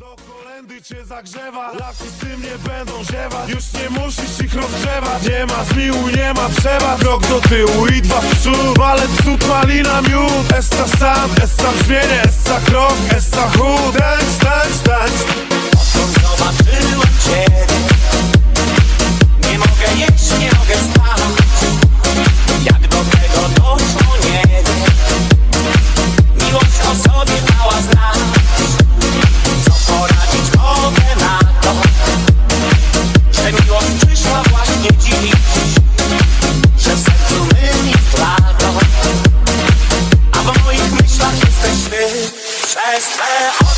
Do kolendy cię zagrzewa. Lakusy mnie będą ziewać. Już nie musisz ich rozgrzewać. Nie ma zmiłu, nie ma trzeba Krok do tyłu i dwa w przód. Balet, cud, malina, miód. Essa sam, essa brzmienie Essa krok, essa chód Scheiß,